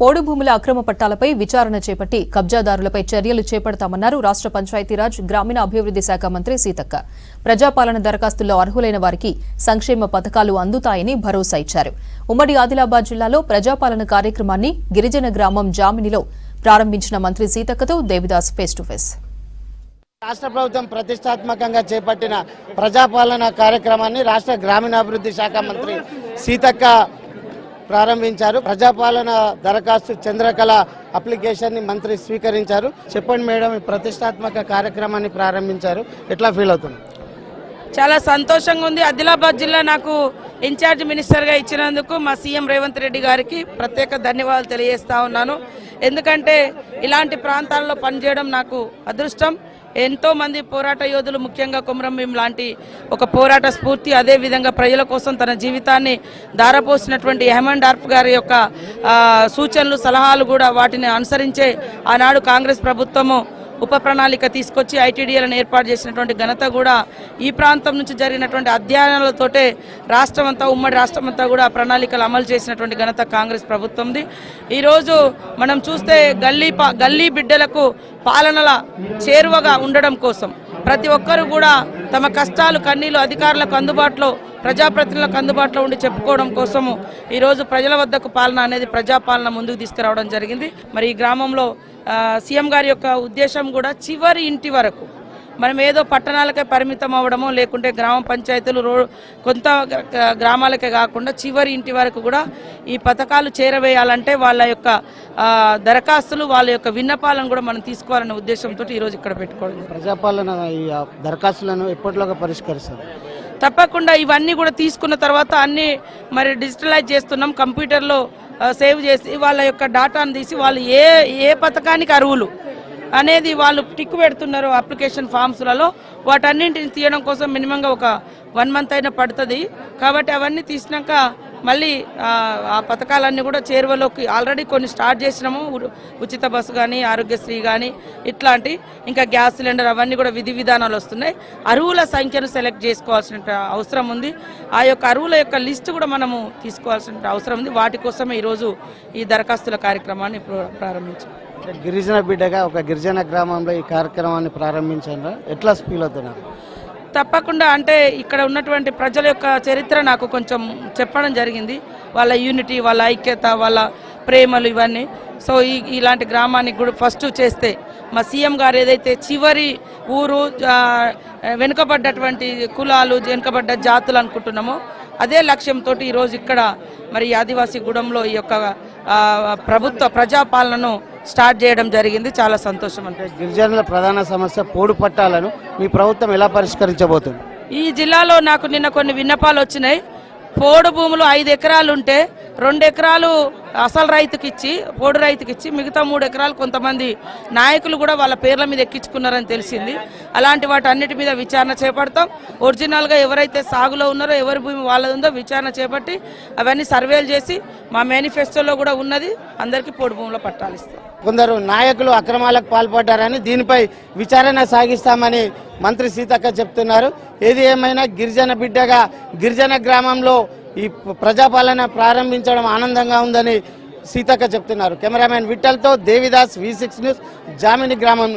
పోడు భూముల అక్రమ పట్టాలపై విచారణ చేపట్టి కబ్జాదారులపై చర్యలు చేపడతామన్నారు రాష్ట్ర పంచాయతీరాజ్ గ్రామీణ అభివృద్ధి శాఖ మంత్రి సీతక్క. ప్రజాపాలన దరఖాస్తుల్లో అర్హులైన వారికి సంక్షేమ పథకాలు అందుతాయని భరోసా ఇచ్చారు. ఉమ్మడి ఆదిలాబాద్ జిల్లాలో ప్రజాపాలన కార్యక్రమాన్ని గిరిజన గ్రామం జామినిలో ప్రారంభించిన మంత్రి సీతక్కతో దేవిదాస్ ఫేస్ టు ఫేస్. రాష్ట్ర ప్రభుత్వం ప్రతిష్టాత్మకంగా చేపట్టిన ప్రజాపాలన కార్యక్రమాన్ని రాష్ట్ర గ్రామీణాభివృద్ధి శాఖ మంత్రి సీతక్క ప్రారంభించారు. ప్రజాపాలన దరఖాస్తు చంద్రకళ అప్లికేషన్ని మంత్రి స్వీకరించారు. చెప్పండి మేడం ఈ ప్రతిష్టాత్మక కార్యక్రమాన్ని ప్రారంభించారు. ఎట్లా ఫీల్ అవుతుంది చాలా సంతోషంగా ఉంది. ఆదిలాబాద్ జిల్లా నాకు ఇన్ఛార్జ్ మినిస్టర్గా ఇచ్చినందుకు మా సీఎం రేవంత్ రెడ్డి గారికి ప్రత్యేక ధన్యవాదాలు తెలియజేస్తా ఉన్నాను. ఎందుకంటే ఇలాంటి ప్రాంతాల్లో పనిచేయడం నాకు అదృష్టం. ఎంతో మంది పోరాట యోధులు ముఖ్యంగా కుమరంభీం లాంటి ఒక పోరాట స్ఫూర్తి అదే విధంగా ప్రజల కోసం తన జీవితాన్ని దారపోసినటువంటి హెమండ్ డార్ఫ్ గారి యొక్క సూచనలు సలహాలు కూడా వాటిని అనుసరించే ఆనాడు కాంగ్రెస్ ప్రభుత్వము ఉప ప్రణాళిక తీసుకొచ్చి ఐటీడీఎలను ఏర్పాటు చేసినటువంటి ఘనత కూడా ఈ ప్రాంతం నుంచి జరిగినటువంటి అధ్యయనాలతోటే రాష్ట్రం అంతా ఉమ్మడి రాష్ట్రం అంతా కూడా ప్రణాళికలు అమలు చేసినటువంటి ఘనత కాంగ్రెస్ ప్రభుత్వంది. ఈరోజు మనం చూస్తే గల్లీ గల్లీ బిడ్డలకు పాలనల చేరువగా ఉండడం కోసం ప్రతి ఒక్కరూ కూడా తమ కష్టాలు కన్నీళ్ళు అధికారులకు అందుబాటులో ప్రజాప్రతినిధులకు అందుబాటులో ఉండి చెప్పుకోవడం కోసము ఈరోజు ప్రజల వద్దకు పాలన అనేది ప్రజాపాలన ముందుకు తీసుకురావడం జరిగింది. మరి ఈ గ్రామంలో సీఎం గారి యొక్క ఉద్దేశం కూడా చివరి ఇంటి వరకు మనం ఏదో పట్టణాలకే పరిమితం అవ్వడమో లేకుంటే గ్రామ పంచాయతీలు రో కొంత గ్ర- గ్ర- గ్రామాలకే కాకుండా చివరి ఇంటి వరకు కూడా ఈ పథకాలు చేరవేయాలంటే వాళ్ళ యొక్క దరఖాస్తులు వాళ్ళ యొక్క విన్నపాలను కూడా మనం తీసుకోవాలనే ఉద్దేశంతో ఈరోజు ఇక్కడ పెట్టుకోవడం. ప్రజాపాలన దరఖాస్తులను ఎప్పటిలోగా పరిష్కరిస్తారు? తప్పకుండా ఇవన్నీ కూడా తీసుకున్న తర్వాత అన్ని మరి డిజిటలైజ్ చేస్తున్నాం. కంప్యూటర్లో సేవ్ చేసి వాళ్ళ యొక్క డాటాను తీసి వాళ్ళు ఏ ఏ పథకానికి అర్హులు? అనేది వాళ్ళు టిక్ పెడుతున్నారు అప్లికేషన్ ఫామ్స్లలో. వాటన్నింటిని తీయడం కోసం మినిమంగా ఒక వన్ మంత్ అయినా పడుతుంది. కాబట్టి అవన్నీ తీసినాక మళ్ళీ ఆ, పథకాలన్నీ కూడా చేరువలోకి ఆల్రెడీ కొన్ని స్టార్ట్ చేసినాము. ఉచిత బస్సు కానీ ఆరోగ్యశ్రీ కానీ ఇట్లాంటి ఇంకా గ్యాస్ సిలిండర్ అవన్నీ కూడా విధి విధానాలు వస్తున్నాయి. అరువుల సంఖ్యను సెలెక్ట్ చేసుకోవాల్సిన అవసరం ఉంది. ఆ యొక్క అరువుల యొక్క లిస్ట్ కూడా మనము తీసుకోవాల్సిన అవసరం ఉంది. వాటి కోసమే ఈరోజు ఈ దరఖాస్తుల కార్యక్రమాన్ని ప్ర- ప్రారంభించాం. గిరిజన బిడ్డగా ఒక గిరిజన గ్రామంలో ఈ కార్యక్రమాన్ని ప్రారంభించారా ఎట్లా ఫీల్ అవుతున్నారు? తప్పకుండా అంటే ఇక్కడ ఉన్నటువంటి ప్రజల యొక్క చరిత్ర నాకు కొంచెం చెప్పడం జరిగింది. వాళ్ళ యూనిటీ వాళ్ళ ఐక్యత వాళ్ళ ప్రేమలు ఇవన్నీ. సో ఈ ఇలాంటి గ్రామానికి కూడా ఫస్ట్ చేస్తే మా సీఎం గారు ఏదైతే చివరి ఊరు వెనుకబడ్డటువంటి కులాలు వెనుకబడ్డ జాతులు అనుకుంటున్నామో అదే లక్ష్యంతో ఈరోజు ఇక్కడ మరి ఆదివాసీ గూడెంలో ఈ యొక్క ప్రభుత్వ ప్రజాపాలనను స్టార్ట్ చేయడం జరిగింది. చాలా సంతోషం అంటే గిరిజనుల ప్రధాన సమస్య పోడు పట్టాలను మీ ప్రభుత్వం ఎలా పరిష్కరించబోతుంది? ఈ జిల్లాలో నాకు నిన్న కొన్ని విన్నపాలు వచ్చినాయి. పోడు భూములు ఐదు ఎకరాలు ఉంటే రెండు ఎకరాలు అసలు రైతుకి ఇచ్చి పోడు రైతుకి ఇచ్చి మిగతా మూడు ఎకరాలు కొంతమంది నాయకులు కూడా వాళ్ళ పేర్ల మీద ఎక్కించుకున్నారని తెలిసింది. అలాంటి వాటి అన్నిటి మీద విచారణ చేపడతాం. ఒరిజినల్గా ఎవరైతే సాగులో ఉన్నారో ఎవరి భూమి వాళ్ళది ఉందో విచారణ చేపట్టి అవన్నీ సర్వేలు చేసి మా మేనిఫెస్టోలో కూడా ఉన్నది. అందరికీ పోడు భూములో పట్టాలిస్తాం కొందరు నాయకులు అక్రమాలకు పాల్పడ్డారని దీనిపై విచారణ సాగిస్తామని మంత్రి సీతక్క చెప్తున్నారు. ఏది ఏమైనా గిరిజన బిడ్డగా గిరిజన గ్రామంలో ఈ ప్రజాపాలన ప్రారంభించడం ఆనందంగా ఉందని సీతక్క చెప్తున్నారు. Cameraman విఠల్తో Devidas V six news Jamini గ్రామం